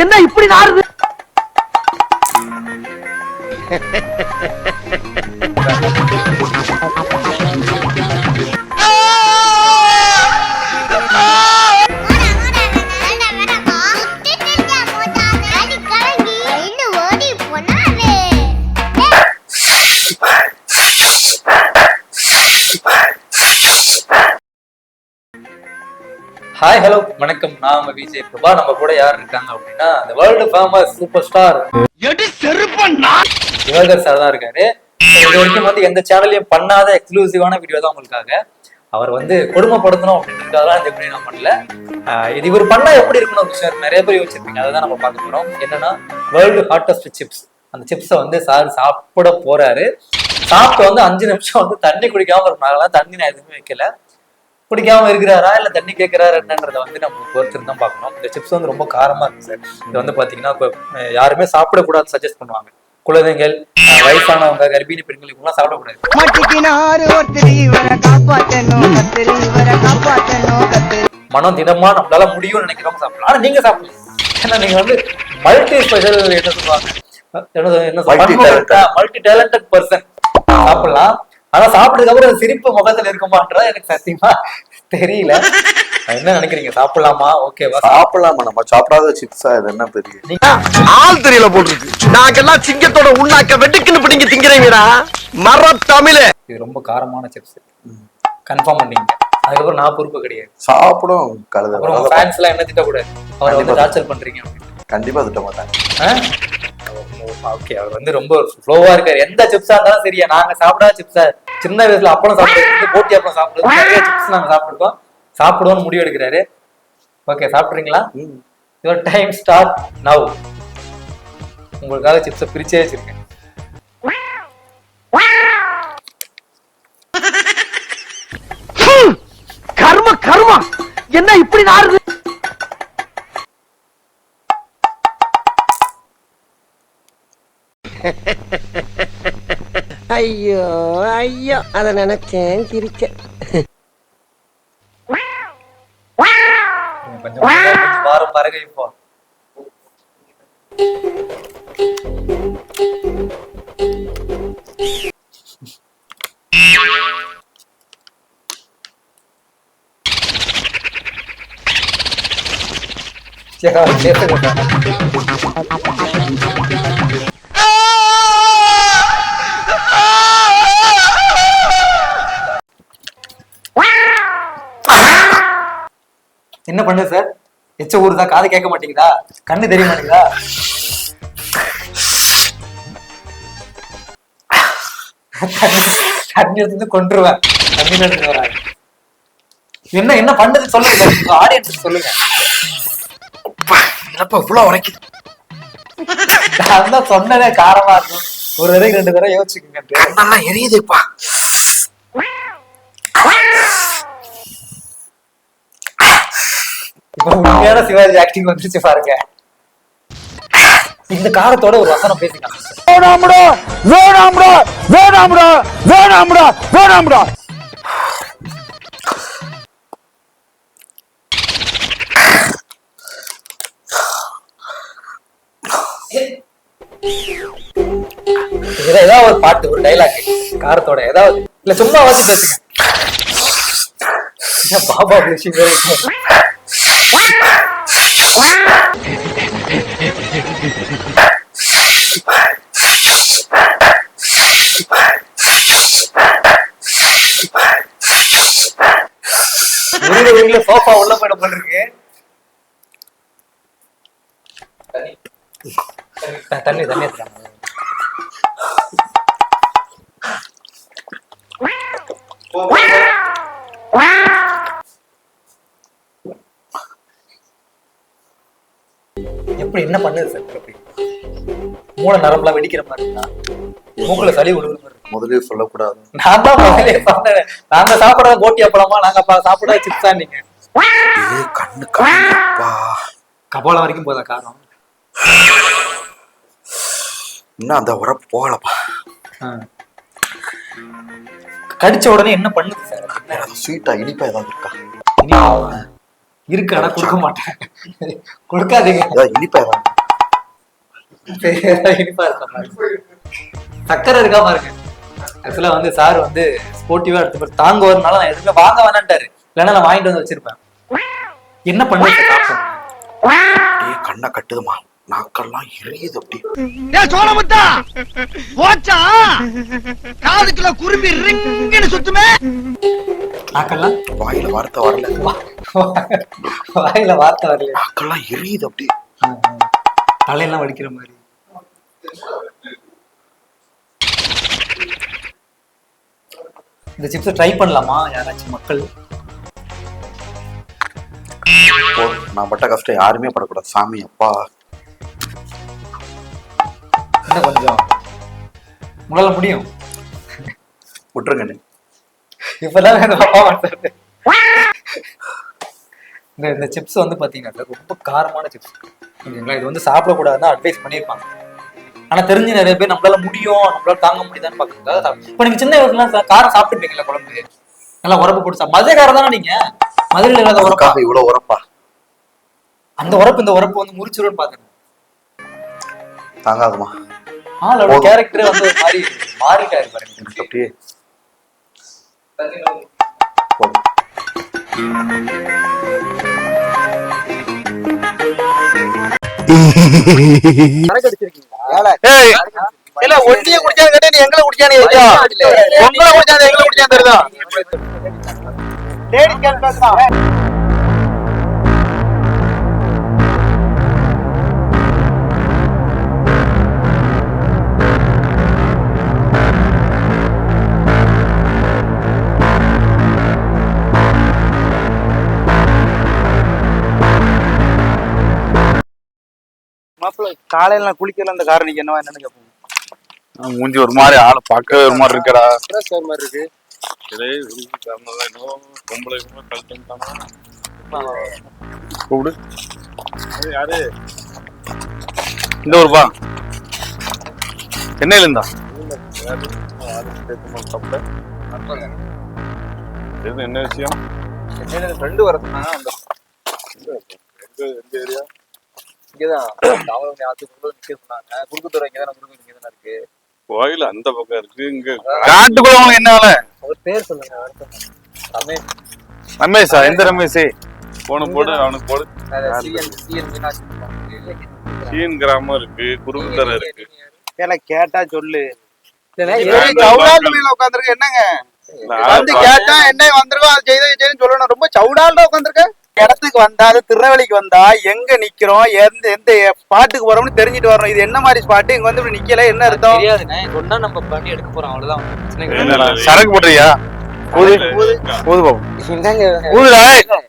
என்ன இப்படி நாருது ஹலோ வணக்கம். உங்க விஜய் பிரபா. நம்ம கூட யார் இருக்காங்க அப்படின்னா அந்த world famous super star Diwakar sir தான் இருக்காரு. இது வரைக்கும் வந்து எந்த சேனல்லையும் பண்ணாத எக்ஸ்க்ளூசிவான வீடியோ தான் உங்களுக்காக. அவர் வந்து கொடுமைப்படுத்தணும் அப்படின்றதுக்காக இந்த வீடியோ நான் பண்ணல. இது இவர் பண்ணா எப்படி இருக்கணும் ஒரு விஷயம் நிறைய பேர் யோசிச்சிருப்பீங்க. அதை தான் நம்ம பார்க்க போறோம். என்னன்னா வேர்ல்டு ஹாட்டஸ்ட் சிப்ஸ் அந்த சிப்ஸை வந்து சார் சாப்பிட போறாரு. சாப்பிட்டு வந்து அஞ்சு நிமிஷம் வந்து தண்ணி குடிக்காம இருந்தாங்களா தண்ணி நான் எதுவுமே வைக்கல. குடிக்காம இருக்கிறாரா இல்ல தண்ணி கேட்கிறாரா என்னன்றத வந்து நம்ம பொறுத்து தான் பார்க்கணும். இந்த சிப்ஸ் வந்து ரொம்ப காரமா இருக்கு சார் இது வந்து பாத்தீங்கன்னா இப்ப யாருமே சாப்பிடக்கூடாது சஜஸ்ட் பண்ணுவாங்க. குழந்தைகள் வயசானவங்க கர்ப்பிணி பெண்கள் இவங்கலாம் சாப்பிடக்கூடாது. மனம் திடமா நம்மளால முடியும்னு நினைக்கிறவங்க சாப்பிடலாம். ஆனா நீங்க சாப்பிடலாம். ஏன்னா நீங்க வந்து மல்டி ஸ்பெஷல் என்ன சொல்லுவாங்க? என்ன. மல்டி டேலண்டட் பர்சன் சாப்பிடலாம். ஆனா சாப்பிட்டதுக்கு அப்புறம் சிரிப்பு முகத்துல இருக்குமான்றதா எனக்கு சத்தியமா தெரியல. என்ன நினைக்கிறீங்க? சாப்பிடலாமா? ஓகேவா சாப்பிடலாமா? நம்ம சாப்பிடாத சிப்ஸா இது என்ன பெரிய? ஆள் தெரியல போட்டுருக்கு. நாங்கெல்லாம் சிங்கத்தோட உண்ணாக்க வெட்டுக்குன்னு பிடிங்க திங்கிறீங்கடா. மர தமிழே. இது ரொம்ப காரமான சிப்ஸ் கன்ஃபார்ம் பண்ணீங்க. அதுக்கப்புறம் நான் பொறுப்பு கிடையாது. சாப்பிடும் கழுத. ஃபேன்ஸ் எல்லாம் என்ன திட்டக்கூடாது? அவரை வந்து டார்ச்சர் பண்றீங்க கண்டிப்பா திட்ட மாட்டாங்க. ஓகே அவர் வந்து ரொம்ப ஃப்ளோவா இருக்காரு. எந்த சிப்ஸா இருந்தாலும் சரியா நாங்க சாப்பிடாத சிப்ஸா சின்ன வயசுல அப்பளம் சாப்பிடுறது போட்டி அப்பளம் சாப்பிடுறது நிறைய சிப்ஸ் நாங்க சாப்பிட்டுருக்கோம். சாப்பிடுவோம்னு முடிவு எடுக்கிறாரு ஓகே சாப்பிட்றீங்களா. யுவர் டைம் ஸ்டார்ட் நவ் உங்களுக்காக சிப்ஸை பிரிச்சே வச்சிருக்கேன். கர்ம கர்மா என்ன இப்படி நாருது ஐயோ ஐயோ அத நினைச்சேன் சிரிச்சேன் கொஞ்சம் கொஞ்சம் வாரம் பாருங்க இப்போ என்ன பண்ணு சார்? எச்ச ஊருதா காது கேட்க மாட்டேங்குதா? கண்ணு தெரிய மாட்டேங்குதா? தண்ணி- எடுத்து கொண்டுருவேன் தண்ணி எடுத்து வராங்க. என்ன என்ன பண்ணது சொல்லுங்க ஆடியன்ஸ் சொல்லுங்க. என்னப்பா இவ்வளவு உரைக்குது நான் சொன்னதே காரமா இருக்கும். ஒரு தடவை ரெண்டு தடவை யோசிச்சுக்கோங்க. நல்லா எரியுதுப்பா. இப்ப உண்மையான சிவாஜி ஆக்டிங் வந்துருச்சு பாருங்க. இந்த காரத்தோட ஒரு வசனம் பேசிக்கலாம். வேணாம்டா வேணாம்டா வேணாம்டா வேணாம்டா வேணாம்டா. இதுல ஏதாவது ஒரு பாட்டு ஒரு டைலாக் காரத்தோட ஏதாவது. இல்ல சும்மா வச்சு பேசுங்க. பாபா பேசி சோஃபா உள்ள போயிட போட்டிருக்கு தண்ணி தண்ணி தண்ணி எடுத்துறாங்க எப்படி என்ன பண்ணுது சார் எப்படி? மூளை நரம்புலாம் வெடிக்கிற மாதிரி இருக்கா? மூக்குல சளி மாதிரி இருக்கு. முதலே சொல்லக்கூடாது. நான் தான் முதல்ல சொன்னேன். நாங்க சாப்பிடாத கோட்டி அப்பளமா நாங்க சாப்பிடாத சிப்ஸா நீங்க? கண்ணு கண்ணப்பா கபாலம் வரைக்கும் போதா காரம் இன்னும் அந்த உரப்பு போகலப்பா. கடிச்ச உடனே என்ன பண்ணுது சார் ஸ்வீட்டா இனிப்பா ஏதாவது இருக்கா? இருக்கு ஆனா கொடுக்க மாட்டேன். கொடுக்காதீங்க. இனிப்பா இனிப்பா இருக்கா பாருங்க. சக்கரை இருக்கா பாருங்க. ஆக்சுவலா வந்து சார் வந்து ஸ்போர்ட்டிவா எடுத்து போய் தாங்க வரனால நான் எதுவுமே வாங்க வேணான்ட்டாரு இல்லைன்னா நான் வாங்கிட்டு வந்து வச்சிருப்பேன். என்ன அப்படியே கண்ணை கட்டுதுமா நாக்கெல்லாம் எரியுது அப்படி. ஏ சோழமுத்தா! போச்சா? காதுக்குள்ள குருவி ரிங்குன்னு சுத்துமே? நாக்கெல்லாம் வாயில வார்த்தை வரல. வாயில வார்த்தை வரல நாக்கெல்லாம் எரியுது அப்படி தலையெல்லாம் வலிக்கிற மாதிரி. இந்த சிப்ஸ் ட்ரை பண்ணலாமா? யாராச்சும் மக்கள்? நான் பட்ட கஷ்டம் யாருமே படக்கூடாது. சாமி அப்பா. இன்னும் கொஞ்சம். உங்களால முடியும். விட்டுருங்க இப்பதான் இந்த அப்பா மாட்டாரு இந்த இந்த சிப்ஸ் வந்து பாத்தீங்கன்னா ரொம்ப காரமான சிப்ஸ் ஓகேங்களா இது வந்து சாப்பிடக்கூடாதுன்னு அட்வைஸ் பண்ணியிருப்பாங்க. ஆனா தெரிஞ்சு நிறைய பேர் நம்மளால முடியும் நம்மளால தாங்க முடியுதான்னு பாக்குறதுக்காக இப்போ நீங்க சின்ன வயசுல காரம் சாப்பிட்டுருப்பீங்களா குழம்பு? நல்லா உரப்பு போட்டு சாப்பிட்டு மதுரை காரம் தானே நீங்க? மதுரையில் இல்லாத உரப்பா? இவ்வளவு உரப்பா? அந்த உரப்பு இந்த உரப்பு வந்து முறிச்சிரும்னு பாக்குறேன். தாங்காதுமா. ஆளோட. கேரக்டர் வந்து மாதிரி மாறிட்டாரு பாருங்க. அப்படியே இல்ல ஒட்டிய குடிச்சாங்க கேட்டா நீ எங்களை குடிச்சானே ஐயா உங்களை குடிச்சா எங்களை குடிச்சா தெரியுதா? பேசுறான் காலையில நான் குளிக்கல அந்த காரணம் நீங்க என்னவா என்னன்னு கேட்போம் மூஞ்சி ஒரு மாதிரி ஆளை பார்க்கவே ஒரு மாதிரி இருக்கடா. ஒரு மாதிரி இருக்கு? கூப்பிடு. யாரு? இந்த ஊருப்பா சென்னையில இருந்தா? என்ன விஷயம்? ஃப்ரெண்டு வர சொன்னாங்க அந்த இங்கதான். தாவரம் ஆத்து கொண்டு நிக்க சொன்னாங்க. குறுக்குத்துறை இங்கதான் குறுக்கு இங்கதான் இருக்கு. கோயில் அந்த பக்கம் இருக்கு இங்க காட்டுக்குள்ள என்ன வேலை? அவர் பேர் சொல்லுங்க அடுத்த ரமேஷ். ரமேஷா? எந்த ரமேஷ்? போன போடு அவனுக்கு போடு. சிஎன் சிஎன் மீனாட்சி சீன் கிராமம் இருக்கு குறுகுத்தரை இருக்கு. ஏல கேட்டா சொல்லு. உட்காந்துருக்க என்னங்க? வந்து கேட்டா என்ன வந்திருக்கோம் அது செய்த செய்து சொல்லணும். ரொம்ப சவுடால்டா உட்காந்துருக்க இடத்துக்கு வந்தா அது திருநெல்வேலிக்கு வந்தா எங்க நிக்கிறோம் எந்த எந்த ஸ்பாட்டுக்கு போறோம்னு தெரிஞ்சுட்டு வரணும். இது என்ன மாதிரி ஸ்பாட் இங்க வந்து இப்படி நிக்கல என்ன அர்த்தம்? சொன்னா நம்ம பண்ணி எடுக்க போறோம். அவ்வளவுதான். பிரச்சனை கிடையாது. சரக்கு போடுறியா ஊது ஊது பாப்போம் ஊதுடா ஏய்.